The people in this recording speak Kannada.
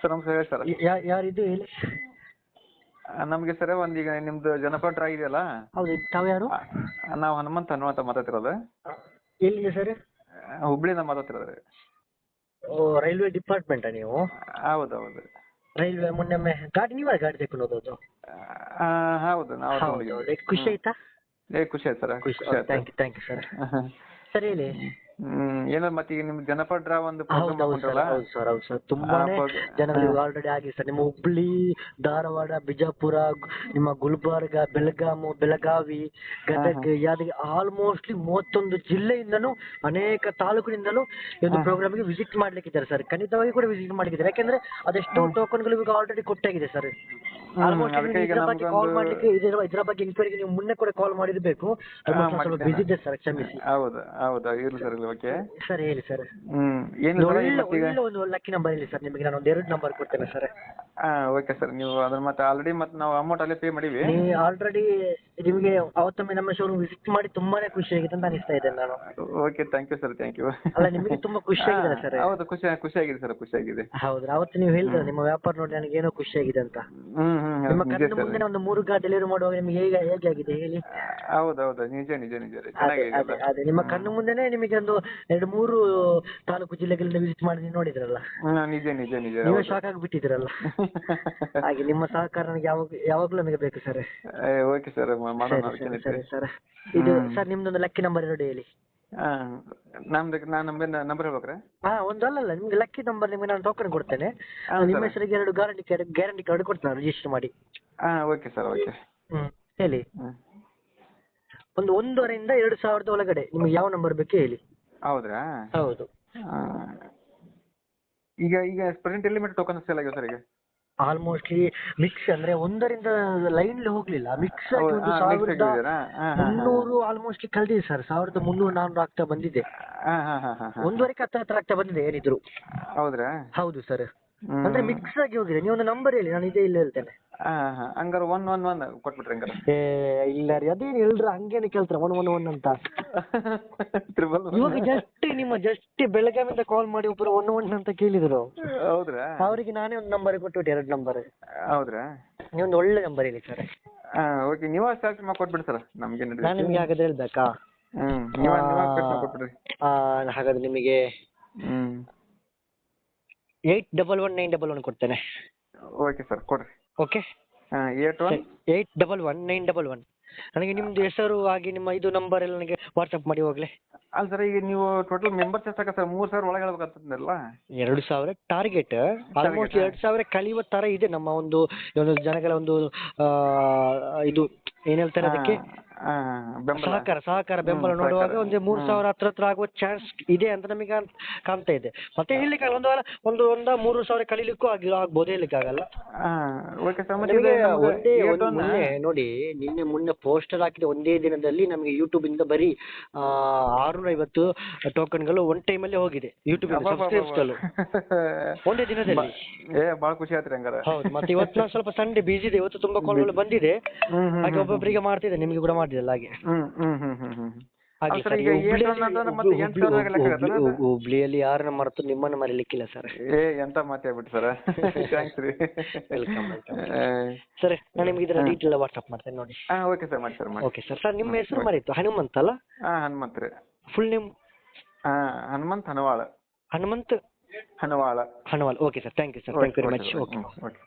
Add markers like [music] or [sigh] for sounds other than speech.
ಸರ್ ನಮಸ್ಕಾರ ಹೇಳಿ ಸರ್ ಇದು ಹೇಳಿ? ನಮಗೆ ಸರ್ ಒಂದು ಈಗ ನಿಮ್ದು ಜನಪದ ಡ್ರಾ ಇದೆಯಲ್ಲ? ಹೌದು ತಾವು ಯಾರು? ನಾವು ಹನುಮಂತ ಹನುಮಂತ ಮಾತಾಡ್ತಿರೋದು. ಎಲ್ಲಿದೆ ಸರ್? ಹುಬ್ಳಿ ಹುಬ್ಳಿಯಿಂದ ಮಾತಾಡ್ತಿರೋದು. ರೀ ಓ ರೈಲ್ವೆ ಡಿಪಾರ್ಟ್ಮೆಂಟಾ ನೀವು? ಹೌದು ಹೌದು. ರೈಲ್ವೆ ಮೊನ್ನೆ ಗಾಡಿ ನೀವೇ ಗಾಡಿ ತಗೊಂಡು ಹೋದದ್ದು? ಹೌದು ನಾವು ಹೌದು. ಖುಷಿ ಆಯ್ತಾ? ಏ ಖುಷಿ ಆಯ್ತು ಸರ್ ಖುಷಿ thank you thank you sir sir ಹೇಳಿ. ಏನೋ ಮತ್ತೆ ಈಗ ನಿಮ್ ಜನಪದ ರಾವ್ ಒಂದು ಹೌದು ಸರ್ ಹೌದು ಸರ್ ಹೌದು ಸರ್. ತುಂಬಾನೇ ಜನಗಳು ಆಲ್ರೆಡಿ ಆಗಿದೆ ಸರ್. ನಿಮ್ಮ ಹುಬ್ಳಿ ಧಾರವಾಡ ಬಿಜಾಪುರ ನಿಮ್ಮ ಗುಲ್ಬರ್ಗ ಬೆಳಗಾಮು ಬೆಳಗಾವಿ ಗದಗ ಯಾದಗಿರಿ ಆಲ್ಮೋಸ್ಟ್ಲಿ ಮೂವತ್ತೊಂದು ಜಿಲ್ಲೆಯಿಂದನೂ ಅನೇಕ ತಾಲೂಕಿನಿಂದಲೂ ಈ ಒಂದು ಪ್ರೋಗ್ರಾಮ್ಗೆ ವಿಸಿಟ್ ಮಾಡ್ಲಿಕ್ಕಿದ್ದಾರೆ ಸರ್. ಖಂಡಿತವಾಗಿ ಕೂಡ ವಿಸಿಟ್ ಮಾಡ್ಲಿಕ್ಕಿದ್ದಾರೆ. ಯಾಕಂದ್ರೆ ಅದೆಷ್ಟೋ ಟೋಕನ್ಗಳು ಈಗ ಆಲ್ರೆಡಿ ಕೊಟ್ಟಾಗಿದೆ ಸರ್. ಆಲ್ಮೋಸ್ಟ್ ಕಾಲ್ ಮಾಡ್ಲಿಕ್ಕೆ ಇದರ ಬಗ್ಗೆ ಎಂಕ್ವೈರಿಗೆ ನೀವು ಮುನ್ನೆ ಕೂಡ ಕಾಲ್ ಮಾಡಿರ್ಬೇಕು. ಬಿಸಿ ಇದೆ ಸರ್ ಕ್ಷಮಿಸಿ. ಹೌದು ಹೌದು ಇರ್ಲಿ ಸರ್ ಇಲ್ಲಿ ಓಕೆ ಸರ್ ಹೇಳಿ ಸರ್. ಹ್ಮ್ ಏನು ಒಳ್ಳೆ ಒಂದು ಲಕ್ಕಿ ನಂಬರ್ ಹೇಳಿ ಸರ್ ನಿಮಗೆ ನಾನು ಒಂದು ಎರಡು ನಂಬರ್ ಕೊಡ್ತೇನೆ ಸರ್. ಹಾ ಓಕೆ ಸರ್ ನೀವು ಅದ್ರ ಮತ್ತೆ ಆಲ್ರೆಡಿ ಮತ್ತೆ ನಾವು ಅಮೌಂಟ್ ಅಲ್ಲೇ ಪೇ ಮಾಡೀವಿ. ನೀವು ಆಲ್ರೆಡಿ ನಿಮಗೆ ಅವತ್ತೊಮ್ಮೆ ನಮ್ಮ ಶೋರೂಮ್ ವಿಸಿಟ್ ಮಾಡಿ ತುಂಬಾನೇ ಖುಷಿ ಆಗಿದೆ ಅಂತ ಅನಿಸ್ತಾ ಇದೆ ನಾನು. Okay thank you sir thank you ಅಲ್ಲ ನಿಮಗೆ ತುಂಬಾ ಖುಷಿ [laughs] ಆಗಿದೆ ಸರ್ ಹೌದು ಖುಷಿ ಖುಷಿ ಆಗಿದೆ ಸರ್ ಖುಷಿ ಆಗಿದೆ. ಹೌದು ಅವತ್ತು ನೀವು ಹೇಳಿದ್ರೆ ನಿಮ್ಮ ವ್ಯಾಪಾರ ನೋಡಿ ನನಗೆ ಏನೋ ಖುಷಿ ಆಗಿದೆ ಅಂತ. ಹ್ಮ್ ಹ್ಮ್ ನಿಮ್ಮ ನಿಜ ಕಣ್ಣ ಮುಂದೆ ಒಂದು ಮೂರು ಗಾಡಿ ಡೆಲಿವರಿ ಮಾಡುವಾಗ ನಿಮಗೆ ಹೇಗೆ ಹೇಗೆ ಆಗಿದೆ ಹೇಳಿ? ಹೌದು ಹೌದು ನಿಜ ನಿಜ ನಿಜ ರೀ ಅದೇ ಚೆನ್ನಾಗಿದೆ ಅದೇ ಅದೇ. ನಿಮ್ಮ ಕಣ್ಣು ಮುಂದೆನೆ ನಿಮಗೆ ಒಂದು ಎರಡು ಮೂರು ತಾಲೂಕು ಜಿಲ್ಲೆಗಳಿಂದ ವಿಸಿಟ್ ಮಾಡಿ ನೀವು ನೋಡಿದ್ರಲ್ಲ. ಹ್ಮ್ ನಿಜ ನಿಜ ನಿಜ ನೀವೇ ಹೌದು. ಶಾಕ್ ಆಗಿಬಿಟ್ಟಿದ್ರಲ್ಲ [laughs] ಹಾಗೆ ನಿಮ್ಮ ಸಹಕಾರ ನನಗೆ ಯಾವಾಗ ಯಾವಾಗಲೂ ನನಗೆ ಬೇಕು ಸರ್ ಓಕೆ ಸರ್ ಮಾಡೋಣ ಸರಿ ಸರಿ ಸರ್ ಇದು. ಸರ್ ನಿಮ್ದೊಂದು ಲಕ್ಕಿ ನಂಬರ್ ಎರಡು ಹೇಳಿ. ನಮ್ದು ನಾನು ನಂಬರ್ ನಂಬರ್ ಹೇಳ್ಬೇಕ್ರೆ ಹಾ ಒಂದು ಅಲ್ಲಲ್ಲ ನಿಮ್ಗೆ ಲಕ್ಕಿ ನಂಬರ್ ನಿಮ್ಗೆ ನಾನು ಟೋಕನ್ ಕೊಡ್ತೇನೆ. ನಿಮ್ಮ ಹೆಸರಿಗೆ ಎರಡು ಗ್ಯಾರಂಟಿ ಕಾರ್ಡ್ ಗ್ಯಾರಂಟಿ ಕಾರ್ಡ್ ಕೊಡ್ತೇನೆ ರಿಜಿಸ್ಟರ್ ಮಾಡಿ. ಹಾ ಓಕೆ ಸರ್ ಓಕೆ ಹ್ಮ್ ಹೇಳಿ. ಒಂದು ಒಂದೂವರೆಯಿಂದ ಎರಡು ಸಾವಿರದ ಒಳಗಡೆ ನಿಮ್ಗೆ ಯಾವ ನಂಬರ್ ಬೇಕು ಹೇಳಿ. ಹೌದ್ರಾ? ಹೌದು. ಈಗ ಈಗ ಪ್ರೆಸೆಂಟ್ ಎಲ್ಲಿ ಮಟ್ಟ ಟೋಕನ್ ಸೇಲ್ ಆಗಿದೆ ಸರ್ ಈಗ. ಆಲ್ಮೋಸ್ಟ್ಲಿ ಮಿಕ್ಸ್ ಅಂದ್ರೆ ಒಂದರಿಂದ ಲೈನ್ ಹೋಗ್ಲಿಲ್ಲ ಮಿಕ್ಸ್ ಆಗಿ ಒಂದು ಹಾ, mix ಸಾವಿರದ ಆಗಿದೆಯಾ? ಹಾ, ಹಾ, ಹಾ. ಮುನ್ನೂರು ಆಲ್ಮೋಸ್ಟ್ ಕಳೆದಿದೆ ಸರ್ ಸಾವಿರದ ಮುನ್ನೂರು ನಾನ್ನೂರು ಆಗ್ತಾ ಬಂದಿದೆ ಹಾ ಹಾ ಹಾ ಹಾ ಹಾ ಒಂದೂವರೆಗೆ ಹತ್ರ ಹತ್ರ ಆಗ್ತಾ ಬಂದಿದೆ ಏನಿದ್ರು ಹೌದ್ರಾ ಹೌದು ಸರ್. ಅಂದ್ರೆ ಮಿಕ್ಸ್ ಆಗಿ ಹೋಗಿದೆ. ನೀವು ಒಂದು ನಂಬರ್ ಹೇಳಿ ನಾನು ಇದೇ ಇಲ್ಲ ಹೇಳ್ತೇನೆ. ಹಂಗಾರೆ ಒನ್ ಒನ್ ಒನ್ ಕೊಟ್ಬಿಟ್ರಿ ಹಂಗಾರೆ. ಏ ಇಲ್ಲ ರೀ. ಅದೇನು ಹೇಳ್ರ ಹಂಗೇನೆ ಕೇಳ್ತಾರೆ ಒನ್ ಒನ್ ಒನ್ ಅಂತ? [laughs] ತ್ರಿಬಲ್ ಇವಾಗ ಜಸ್ಟ್ ನಿಮ್ಮ ಜಸ್ಟ್ ಬೆಳಗಾವಿಂದ ಕಾಲ್ ಮಾಡಿ ಒಬ್ಬರು ಒನ್ ಒನ್ ಅಂತ ಕೇಳಿದ್ರು. ಹೌದ್ರಾ? ಅವರಿಗೆ ನಾನೇ ಒಂದು ನಂಬರ್ ಕೊಟ್ಬಿಟ್ಟೆ ಎರಡು ನಂಬರ್ ಹೌದ್ರಾ? ನೀವೊಂದು ಒಳ್ಳೆ ನಂಬರ್ ಹೇಳಿ ಸರ್. ಓಕೆ ನೀವು ಸರ್ಚ್ ಮಾಡಿ ಕೊಟ್ಬಿಡಿ ಸರ್. ನಮ್ಗೆ ನಾನು ನಿಮ್ಗೆ ಹಾಗಾದ್ರೆ ಹೇಳ್ಬೇಕಾ? ಹ್ಮ್ ನೀವ ಕೊಟ್ಬಿಡ್ರಿ. ಹಾಗಾದ್ರೆ ನಿಮಗೆ eight double one nine double one ಕೊಡ್ತೇನೆ. ಓಕೆ ಸರ್ ಕೊಡ್ರಿ. Okay eight one? Eight double one nine double one. ನನಗೆ ನಿಮ್ದು ಹೆಸರು ಹಾಗೆ ನಿಮ್ಮ ಇದು ನಂಬರ್ ಎಲ್ಲ ನನಗೆ ವಾಟ್ಸಪ್ ಮಾಡಿ ಹೋಗ್ಲಿ. ಅಲ್ಲ ಸರ್ ಈಗ ನೀವು ಟೋಟಲ್ ಮೆಂಬರ್ಸ್ ಎಷ್ಟಾಗ ಸರ್ ಮೂರ್ ಸಾವಿರ ಒಳಗೆ ಹೇಳ್ಬೇಕಂತಂದ್ರಲ್ಲ ಎರಡು ಸಾವಿರ ಟಾರ್ಗೆಟ್ ಆಲ್ಮೋಸ್ಟ್ ಎರಡು ಸಾವಿರ ಕಲಿಯುವ ತರ ಇದೆ ನಮ್ಮ ಒಂದು ಒಂದು ಜನಗಳ ಒಂದು ಆ, ಇದು ಏನ್ ಹೇಳ್ತಾರೆ ಅದಕ್ಕೆ? ಬೆಂಬಲ. ಸಹಕಾರ ಸಹಕಾರ ಬೆಂಬಲ ನೋಡುವಾಗ. ಒಂದು ಮೂರು ಸಾವಿರ ಹತ್ರ ಹತ್ರ ಆಗುವ ಚಾನ್ಸ್ ಇದೆ ಅಂತ ನಮಗೆ ಕಾಣ್- ಕಾಣ್ತಾ ಇದೆ. ಮತ್ತೆ ಹೇಳಿಕ್ಕೆ ಒಂದು ವಾರ ಒಂದು ಒಂದ ಮೂರು ಸಾವಿರ ಕಳಿಲಿಕ್ಕೂ ಆಗಿ ಆಗ್ಬೋದು ಹೇಳಿಕ್ಕೆ ಆಗಲ್ಲ. ಮೊನ್ನೆ ನೋಡಿ ನಿನ್ನೆ ಮೊನ್ನೆ ಪೋಸ್ಟರ್ ಹಾಕಿದ ಒಂದೇ ದಿನದಲ್ಲಿ ನಮಗೆ ಯೂಟ್ಯೂಬ್ ಇಂದ ಬರೀ ಆರುನೂರ ಐವತ್ತು ಟೋಕನ್ಗಳು ಒನ್ ಟೈಮ್ ಅಲ್ಲಿ ಹೋಗಿದೆ. ಯೂಟ್ಯೂಬ್ ಒಂದೇ ದಿನದಲ್ಲಿ. [laughs] ಏ ಬಹಳ ಖುಷಿ ಆಯ್ತು ಹಂಗಾರ. ಹೌದು ಮತ್ತೆ ಇವತ್ತು ಸ್ವಲ್ಪ ಸಂಡೆ ಬಿಜಿ ಇದೆ ಇವತ್ತು ತುಂಬಾ ಕಾಲ್ಗಳು ಬಂದಿದೆ. ಹಾಗೆ ಒಬ್ಬೊಬ್ಬರಿಗೆ ಮಾಡ್ತಿದ್ದೆ ನಿಮಗೆ ಕೂಡ ಮಾಡಿದಲ್ಲ ಹ್ಮ್ ಹಾಗೆ ಸರ್, ಈಗ eight ಹುಬ್ಳಿಯಲ್ಲಿ- ಮತ್ತೆ ಎಂಟು ಸಾವಿರ ಲೆಕ್ಕ ಆಗತ್ತಲ್ಲ ಅದು? ಹುಬ್ಳಿ- ಹುಬ್ಳಿಯಲ್ಲಿ ಯಾರನ್ನ ಮರೆತು ನಿಮ್ಮನ್ನ ಮರಿಲಿಕ್ಕಿಲ್ಲ ಸರ್. ಏ ಎಂತ ಮಾತಾಡ್ಬಿಟ್ಟು ಬಿಟ್ಟು ಸರ್? ಥ್ಯಾಂಕ್ಸ್ [laughs] ರೀ. Welcome, welcome. [laughs] ಸರ್ ನಾನು ನಿಮ್ಗೆ ಇದರ. ಡೀಟೇಲ್ ವಾಟ್ಸಪ್ ಮಾಡ್ತೇನೆ ನೋಡಿ. ಹಾ ಓಕೆ ಸರ್ ಮಾಡಿ ಸರ್ ಮಾಡಿ ಓಕೆ ಸರ್ ಸರ್ ನಿಮ್ಮ ಹೆಸರು ಮರೀತು ಹನುಮಂತ್ ಅಲ್ಲ? ಹಾ ಹನುಮಂತ್ ರೀ. ಫುಲ್ ನೇಮ್ ಹಾ Hanumanth Hanavala. Hanumanth Hanavala. ಹನುಮಲ್ okay sir thank you sir thank you very much okay okay